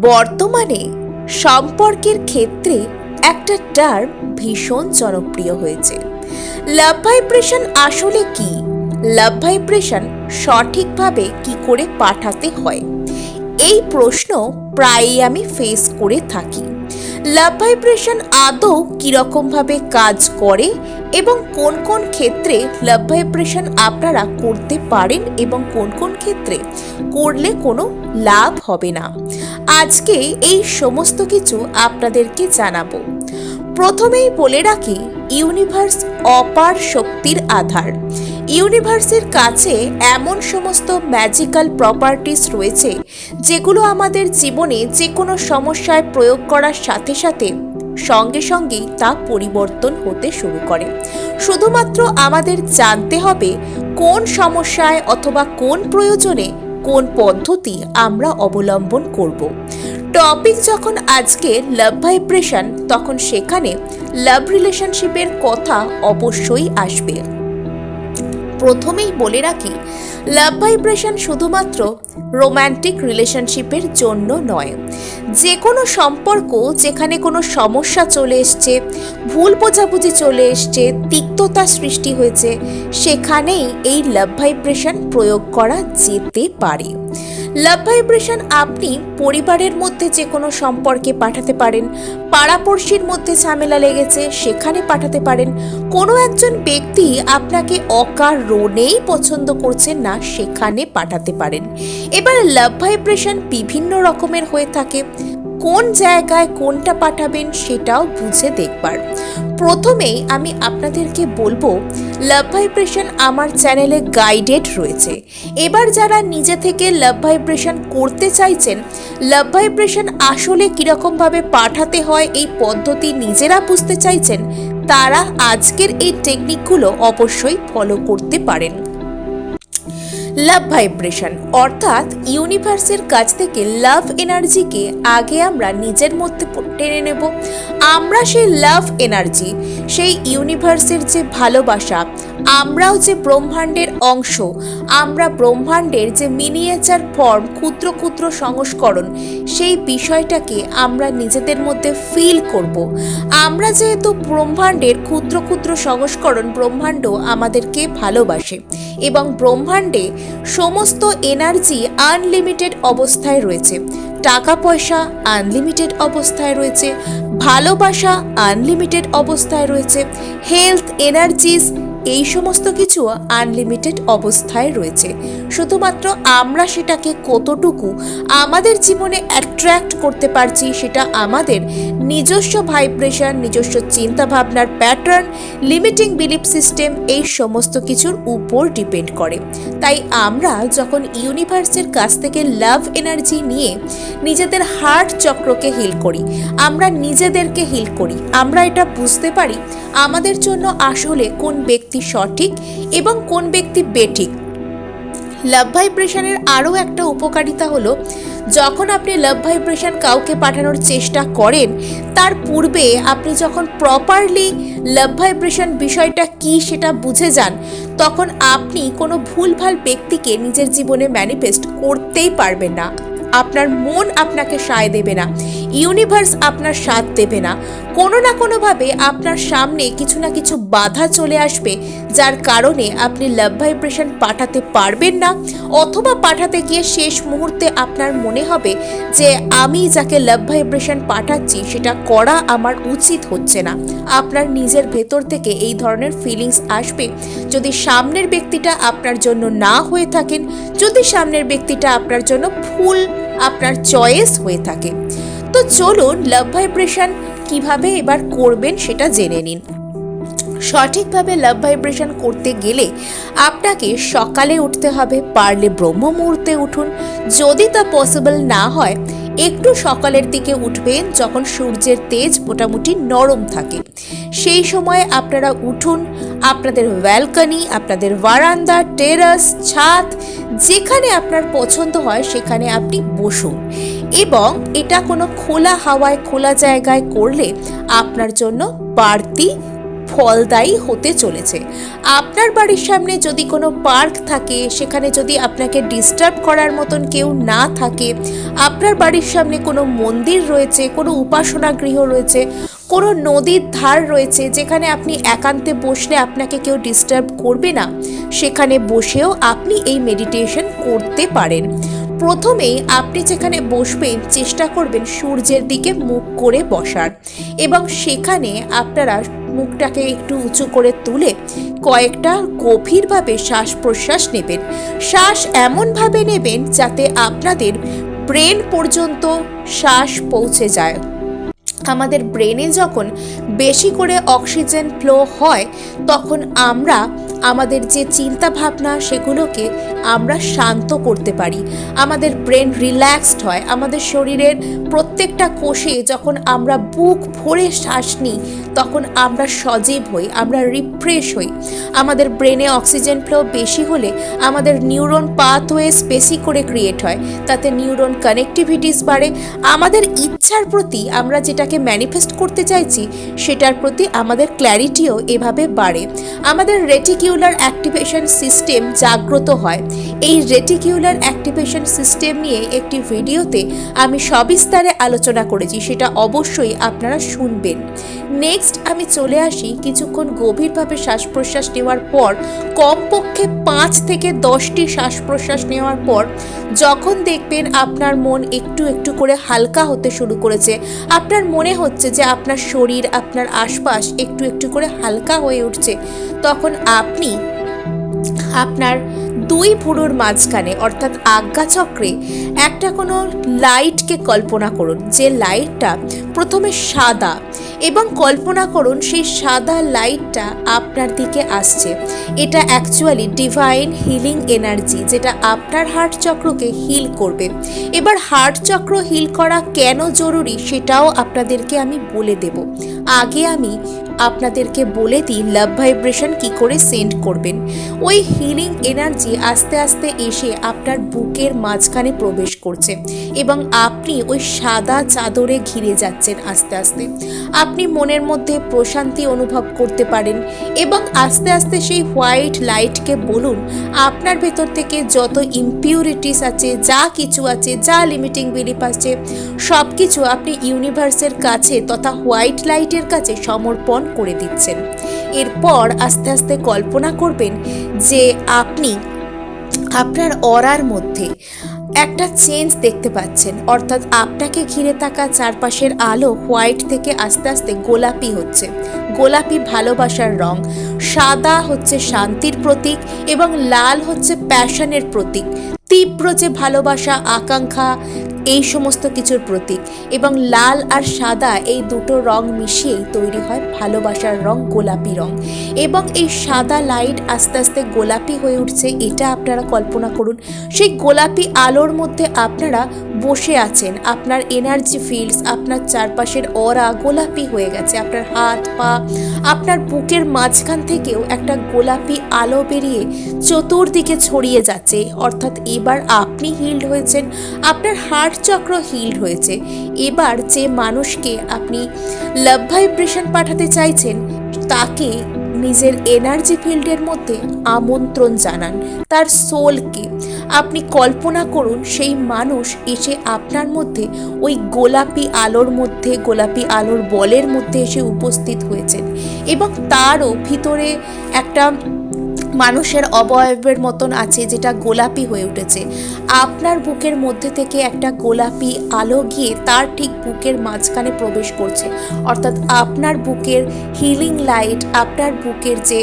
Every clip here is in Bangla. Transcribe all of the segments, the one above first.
বর্তমানে সম্পর্কের ক্ষেত্রে একটা টার্ম ভীষণ জনপ্রিয় হয়েছে। লাভ ভাইব্রেশন আসলে কি? লাভ ভাইব্রেশন সঠিকভাবে কি করে পাঠাতে হয়? এই প্রশ্ন প্রায়ই আমি ফেস করে থাকি। লাভ ভাইব্রেশন আদৌ কীরকমভাবে কাজ করে এবং কোন কোন ক্ষেত্রে লাভ ভাইব্রেশন আপনারা করতে পারেন এবং কোন কোন ক্ষেত্রে করলে কোনো লাভ হবে না? আজকে এই সমস্ত কিছু আপনাদেরকে জানাব। প্রথমেই বলে রাখি, ইউনিভার্স অপার শক্তির আধার। ইউনিভার্সের কাছে এমন সমস্ত ম্যাজিক্যাল প্রপার্টিস রয়েছে, যেগুলো আমাদের জীবনে যে কোনো সমস্যায় প্রয়োগ করার সাথে সাথে সঙ্গে সঙ্গেই তা পরিবর্তন হতে শুরু করে। শুধুমাত্র আমাদের জানতে হবে কোন সমস্যায় অথবা কোন প্রয়োজনে কোন পদ্ধতি আমরা অবলম্বন করব। টপিক যখন আজকে লাভ ভাইব্রেশন তখন সেখানে লাভ রিলেশনশিপের কথা অবশ্যই আসবে। প্রথমেই বলে রাখি লাভ ভাইব্রেশন শুধুমাত্র রোম্যান্টিক রিলেশনশিপের জন্য নয়। যে কোনো সম্পর্ক যেখানে কোনো সমস্যা চলে এসছে, ভুল বোঝাবুঝি চলে এসছে, তিক্ততা সৃষ্টি হয়েছে, সেখানেই এই লাভ ভাইব্রেশন প্রয়োগ করা যেতে পারে। লাভ ভাইব্রেশন আপনি পরিবারের মধ্যে যে কোনো সম্পর্কে পাঠাতে পারেন, পাড়াপড়শির মধ্যে ঝামেলা লেগেছে সেখানে পাঠাতে পারেন, কোনো একজন ব্যক্তি আপনাকে অকার অকারণেই পছন্দ করছেন না সেখানে পাঠাতে পারেন। এবার লাভ ভাইব্রেশন বিভিন্ন রকমের হয়ে থাকে কোন জায়গায় কোনটা পাঠাবেন সেটাও বুঝে দেখবার। প্রথমেই আমি আপনাদেরকে বলব লাভ ভাইব্রেশন আমার চ্যানেলে গাইডেড রয়েছে। এবার যারা নিজে থেকে লাভ ভাইব্রেশন করতে চাইছেন লাভ ভাইব্রেশন আসলে কীরকমভাবে পাঠাতে হয়, এই পদ্ধতি নিজেরা বুঝতে চাইছেন, তারা আজকের এই টেকনিকগুলো অবশ্যই ফলো করতে পারেন। লাভ ভাইব্রেশন অর্থাৎ ইউনিভার্সের কাছ থেকে লাভ এনার্জিকে আগে আমরা নিজের মধ্যে টেনে নেব। আমরা সেই লাভ এনার্জি সেই ইউনিভার্সের যে ভালোবাসা, আমরাও যে ব্রহ্মাণ্ডের অংশ। আমরা ব্রহ্মাণ্ডের যে মিনিয়েচার ফর্ম ক্ষুদ্র ক্ষুদ্র সংস্করণ, সেই বিষয়টাকে আমরা নিজেদের মধ্যে ফিল করব। আমরা যেহেতু ব্রহ্মাণ্ডের ক্ষুদ্র ক্ষুদ্র সংস্করণ, ব্রহ্মাণ্ড আমাদেরকে ভালোবাসে এবং ব্রহ্মাণ্ডে সমস্ত এনার্জি আনলিমিটেড অবস্থায় রয়েছে টাকা পয়সা আনলিমিটেড অবস্থায় রয়েছে, ভালোবাসা আনলিমিটেড অবস্থায় রয়েছে হেলথ এনার্জিস এই সমস্ত কিছু আনলিমিটেড অবস্থায় রয়েছে। শুধুমাত্র আমরা সেটাকে কতটুকু আমাদের জীবনে অ্যাট্রাক্ট করতে পারছি সেটা আমাদের নিজস্ব ভাইব্রেশন নিজস্ব চিন্তাভাবনার প্যাটার্ন লিমিটিং বিলিফ সিস্টেম এই সমস্ত কিছুর উপর ডিপেন্ড করে। তাই আমরা যখন ইউনিভার্সের কাছ থেকে লাভ এনার্জি নিয়ে নিজেদের হার্ট চক্রকে হিল করি, আমরা নিজেদেরকে হিল করি, আমরা এটা বুঝতে পারি আমাদের জন্য আসলে কোন ব্যক্তি সঠিক এবং কোন ব্যক্তি বেঠিক। লাভ ভাইব্রেশনের আরও একটা উপকারিতা হলো, যখন আপনি লাভ ভাইব্রেশন কাউকে পাঠানোর চেষ্টা করেন, তার পূর্বে আপনি যখন প্রপারলি লাভ ভাইব্রেশন বিষয়টা কি সেটা বুঝে যান, তখন আপনি কোনো ভুলভাল ব্যক্তিকে নিজের জীবনে ম্যানিফেস্ট করতেই পারবেন না। আপনার মন আপনাকে সায় দেবে না। ইউনিভার্স আপনার সাথ দেবে না। কোনো না কোনোভাবে আপনার সামনে কিছু না কিছু বাধা চলে আসবে, যার কারণে আপনি লাভ ভাইব্রেশন পাঠাতে পারবেন না, অথবা পাঠাতে গিয়ে শেষ মুহূর্তে আপনার মনে হবে যে আমি যাকে লাভ ভাইব্রেশন পাঠাচ্ছি, সেটা করা আমার উচিত হচ্ছে না। আপনার নিজের ভেতর থেকে এই ধরনের ফিলিংস আসবে। যদি সামনের ব্যক্তিটা আপনার জন্য না হয়ে থাকেন, যদি সামনের ব্যক্তিটা আপনার জন্য ফুল আপনার চয়েস হয়ে থাকে। তো চলুন লাভ ভাইব্রেশন কীভাবে এবার করবেন সেটা জেনে নিন। সঠিকভাবে লাভ ভাইব্রেশন করতে গেলে আপনাকে সকালে উঠতে হবে, পারলে ব্রহ্ম মুহূর্তে উঠুন। যদি তা পসিবল না হয় একটু সকালের দিকে উঠবেন যখন সূর্যের তেজ মোটামুটি নরম থাকে। সেই সময় আপনারা উঠুন, আপনাদের ব্যালকনি, আপনাদের বারান্দা, টেরাস, ছাদ, যেখানে আপনার পছন্দ হয় সেখানে আপনি বসুন। এবং এটা কোনো খোলা হাওয়ায়, খোলা জায়গায় করলে আপনার জন্য বাড়তি ফলদায়ী হতে চলেছে। আপনার বাড়ির সামনে যদি কোনো পার্ক থাকে, সেখানে যদি আপনাকে ডিস্টার্ব করার মতন কেউ না থাকে, আপনার বাড়ির সামনে কোনো মন্দির রয়েছে, কোনো উপাসনা গৃহ রয়েছে, কোনো নদীর ধার রয়েছে, যেখানে আপনি একান্তে বসলে আপনাকে কেউ ডিস্টার্ব করবে না, সেখানে বসেও আপনি এই মেডিটেশন করতে পারেন। প্রথমেই আপনি যেখানে বসবেন, চেষ্টা করবেন সূর্যের দিকে মুখ করে বসার এবং সেখানে আপনারা মুখটাকে একটু উঁচু করে তুলে কয়েকটা গভীরভাবে শ্বাস প্রশ্বাস নেবেন। শ্বাস এমনভাবে নেবেন যাতে আপনাদের ব্রেন পর্যন্ত শ্বাস পৌঁছে যায়। আমাদের ব্রেনে যখন বেশি করে অক্সিজেন ফ্লো হয়, তখন আমরা আমাদের যে চিন্তা ভাবনা সেগুলোকে আমরা শান্ত করতে পারি। আমাদের ব্রেন রিল্যাক্সড হয়। আমাদের শরীরের প্রত্যেকটা কোষে যখন আমরা বুক ভরে শ্বাস নিই, তখন আমরা সজীব হই, আমরা রিফ্রেশ হই। আমাদের ব্রেনে অক্সিজেন ফ্লো বেশি হলে আমাদের নিউরন পাথওয়েস বেশি করে ক্রিয়েট হয়। তাতে নিউরন কানেক্টিভিটিস বাড়ে। আমাদের ইচ্ছার প্রতি আমরা যেটাকে ম্যানিফেস্ট করতে চাইছি, সেটার প্রতি আমাদের ক্ল্যারিটিও এভাবে বাড়ে। আমাদের রেটিকিউলার অ্যাক্টিভেশন সিস্টেম জাগ্রত হয়। এই রেটিকিউলার অ্যাক্টিভেশন সিস্টেম নিয়ে একটি ভিডিওতে আমি সবিস্তারে আলোচনা করেছি, সেটা অবশ্যই আপনারা শুনবেন। নেক্সট আমি চলে আসি কিছুক্ষণ গভীরভাবে শ্বাস প্রশ্বাস নেওয়ার পর, কমপক্ষে পাঁচ থেকে দশটি শ্বাস প্রশ্বাস নেওয়ার পর, যখন দেখবেন আপনার মন একটু একটু করে হালকা হতে শুরু করেছে, আপনার মনে হচ্ছে যে আপনার শরীর, আপনার আশপাশ একটু একটু করে হালকা হয়ে উঠছে, তখন আপনি আপনার দুই ভুরুর মাঝখানে, অর্থাৎ আজ্ঞাচক্রে একটা কোনো লাইটকে কল্পনা করুন, যে লাইটটা প্রথমে সাদা, এবং কল্পনা করুন সেই সাদা লাইটটা আপনার দিকে আসছে। এটা অ্যাকচুয়ালি ডিভাইন হিলিং এনার্জি যেটা আপনার হার্ট চক্রকে হিল করবে। এবার হার্ট চক্র হিল করা কেন জরুরি, সেটাও আপনাদেরকে আমি বলে দেব। আগে আমি আপনাদেরকে বলে দিই লাভ ভাইব্রেশন কি করে সেন্ড করবেন। ওই হিলিং এনার্জি আস্তে আস্তে এসে আপনার বুকের মাঝখানে প্রবেশ করছে এবং আপনি ওই সাদা চাদরে ঘিরে যাচ্ছেন আস্তে আস্তে। আপনি মনের মধ্যে প্রশান্তি অনুভব করতে পারেন এবং আস্তে আস্তে সেই হোয়াইট লাইটকে বলুন, আপনার ভেতর থেকে যত ইম্পিউরিটিস আছে, যা কিছু আছে, যা লিমিটিং বিলিফ আছে সব কিছু আপনি ইউনিভার্সের কাছে তথা হোয়াইট লাইটের কাছে সমর্পণ করে দিচ্ছেন। এরপর আস্তে আস্তে কল্পনা করবেন যে আপনি আপনার অরার মধ্যে একটা চেঞ্জ দেখতে পাচ্ছেন। অর্থাৎ আপনাকে ঘিরে থাকা চারপাশের আলো হোয়াইট থেকে আস্তে আস্তে গোলাপি হচ্ছে। গোলাপি ভালোবাসার রং, সাদা হচ্ছে শান্তির প্রতীক এবং লাল হচ্ছে প্যাশনের প্রতীক। তীব্র যে ভালোবাসা, আকাঙ্ক্ষা এই সমস্ত কিছুর প্রতীক। এবং লাল আর সাদা এই দুটো রং মিশিয়েই তৈরি হয় ভালোবাসার রং গোলাপি রং। এবং এই সাদা লাইট আস্তে আস্তে গোলাপি হয়ে উঠছে, এটা আপনারা কল্পনা করুন। সেই গোলাপি আলোর মধ্যে আপনারা বসে আছেন, আপনার এনার্জি ফিল্ডস আপনার চারপাশের অরা গোলাপি হয়ে গেছে, আপনার হাত, পা, আপনার বুকের মাঝখান থেকেও একটা গোলাপি আলো বেরিয়ে চতুর্দিকে ছড়িয়ে যাচ্ছে। অর্থাৎ এবার আপনি হিল্ড হয়েছেন, আপনার হার্ট চক্র হিল্ড হয়েছে। এবার যে মানুষকে আপনি লাভ ভাইব্রেশন পাঠাতে চাইছেন, তাকে নিজের এনার্জি ফিল্ডের মধ্যে আমন্ত্রণ জানান, তার সোলকে আপনি কল্পনা করুন, সেই মানুষ এসে আপনার মধ্যে ওই গোলাপি আলোর মধ্যে, গোলাপি আলোর বলের মধ্যে এসে উপস্থিত হয়েছেন এবং তারও ভিতরে একটা মানুষের অবয়বের মতন আছে যেটা গোলাপি হয়ে উঠেছে। আপনার বুকের মধ্যে থেকে একটা গোলাপি আলো গিয়ে তার ঠিক বুকের মাঝখানে প্রবেশ করছে। অর্থাৎ আপনার বুকের হিলিং লাইট আপনার বুকের যে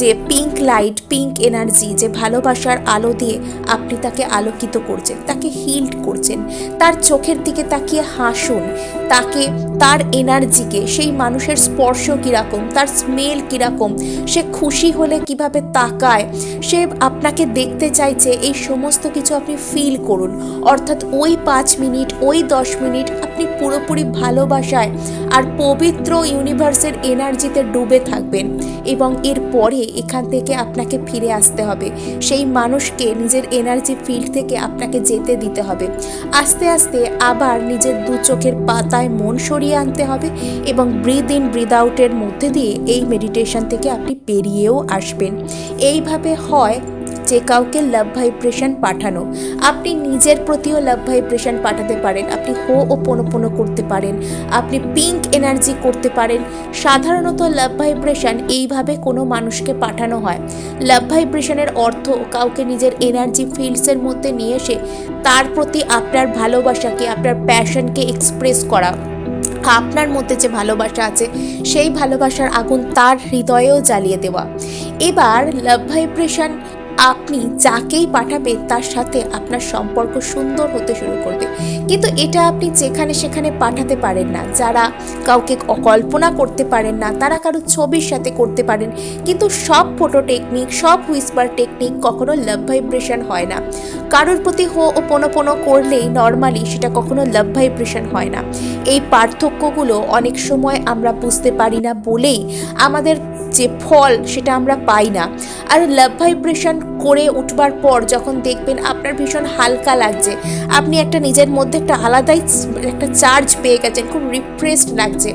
যে পিঙ্ক লাইট পিঙ্ক এনার্জি যে ভালোবাসার আলো দিয়ে আপনি তাকে আলোকিত করছেন, তাকে হিল্ড করছেন। তার চোখের দিকে তাকিয়ে হাসুন। তাকে, তার এনার্জিকে, সেই মানুষের স্পর্শ কীরকম, তার স্মেল কীরকম, সে খুশি হলে কীভাবে তাকায়, সে আপনাকে দেখতে চাইছে, এই সমস্ত কিছু আপনি ফিল করুন। অর্থাৎ ওই পাঁচ মিনিট, ওই দশ মিনিট আপনি পুরোপুরি ভালোবাসায় আর পবিত্র ইউনিভার্সের এনার্জিতে ডুবে থাকবেন এবং এরপরে এখান থেকে আপনাকে ফিরে আসতে হবে। সেই মানুষকে, নিজের এনার্জি ফিল্ড থেকে আপনাকে যেতে দিতে হবে। আস্তে আস্তে আবার নিজের দু চোখের পাতা চিন্তায় মন সরিয়ে আনতে হবে এবং ব্রিথ ইন ব্রিদ আউটের মধ্যে দিয়ে এই মেডিটেশন থেকে আপনি পেরিয়েও আসবেন। এইভাবে হয় যে কাউকে লাভ ভাইব্রেশন পাঠানো। আপনি নিজের প্রতিও লাভ ভাইব্রেশন পাঠাতে পারেন, আপনি হো ও পোনো করতে পারেন, আপনি পিঙ্ক এনার্জি করতে পারেন। সাধারণত লাভ ভাইব্রেশন এইভাবে কোনো মানুষকে পাঠানো হয়। লাভ ভাইব্রেশনের অর্থ কাউকে নিজের এনার্জি ফিল্ডসের মধ্যে নিয়ে এসে তার প্রতি আপনার ভালোবাসাকে, আপনার প্যাশনকে এক্সপ্রেস করা। আপনার মধ্যে যে ভালোবাসা আছে, সেই ভালোবাসার আগুন তার হৃদয়েও জ্বালিয়ে দেওয়া। এবার লাভ ভাইব্রেশন আপনি যাকেই পাঠাবেন তার সাথে আপনার সম্পর্ক সুন্দর হতে শুরু করবে। কিন্তু এটা আপনি যেখানে সেখানে পাঠাতে পারেন না। যারা কাউকে কল্পনা করতে পারেন না, তারা কারও ছবির সাথে করতে পারেন। কিন্তু সব ফটো টেকনিক সব হুইসপার টেকনিক কখনো লাভ ভাইব্রেশন হয় না। কারোর প্রতি হো ও পোনো পোনো করলেই নর্মালি সেটা কখনো লাভ ভাইব্রেশন হয় না। এই পার্থক্যগুলো অনেক সময় আমরা বুঝতে পারি না বলেই আমাদের যে ফল সেটা আমরা পাই না। আর লাভ ভাইব্রেশন করে উঠবার পর যখন দেখবেন আপনার ভীষণ হালকা লাগছে, আপনি একটা নিজের মধ্যে একটা আলাদাই একটা চার্জ পেয়ে গেছেন, খুব রিফ্রেশড লাগছে।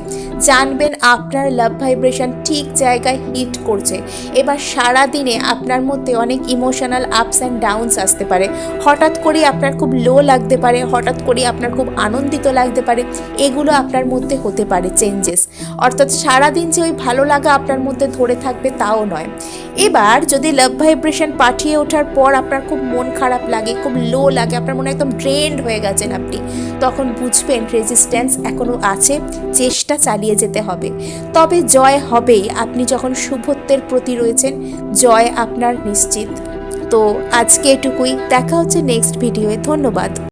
জানবেন আপনার লাভ ভাইব্রেশন ঠিক জায়গায় হিট করছে। এবার সারা দিনে আপনার মধ্যে অনেক ইমোশনাল আপস অ্যান্ড ডাউনস আসতে পারে। হঠাৎ করে আপনার খুব লো লাগতে পারে, হঠাৎ করে আপনার খুব আনন্দিত লাগতে পারে, এগুলো আপনার মধ্যে হতে পারে চেঞ্জেস অর্থাৎ সারাদিন যে ওই ভালো লাগা আপনার মধ্যে ধরে থাকবে তাও নয়। এবার যদি লাভ ভাইব্রেশন পাঠিয়ে ওঠার পর আপনার খুব মন খারাপ লাগে, খুব লো লাগে, আপনার মনে একদম ড্রেন্ড হয়ে গেছেন আপনি। তখন বুঝবেন রেজিস্ট্যান্স এখনও আছে, চেষ্টা চালিয়ে যেতে হবে। তবে জয় হবেই, আপনি যখন শুভত্বের প্রতি রয়েছেন, জয় আপনার নিশ্চিত। তো আজকে এটুকুই, দেখা হচ্ছে নেক্সট ভিডিওয়ে ধন্যবাদ।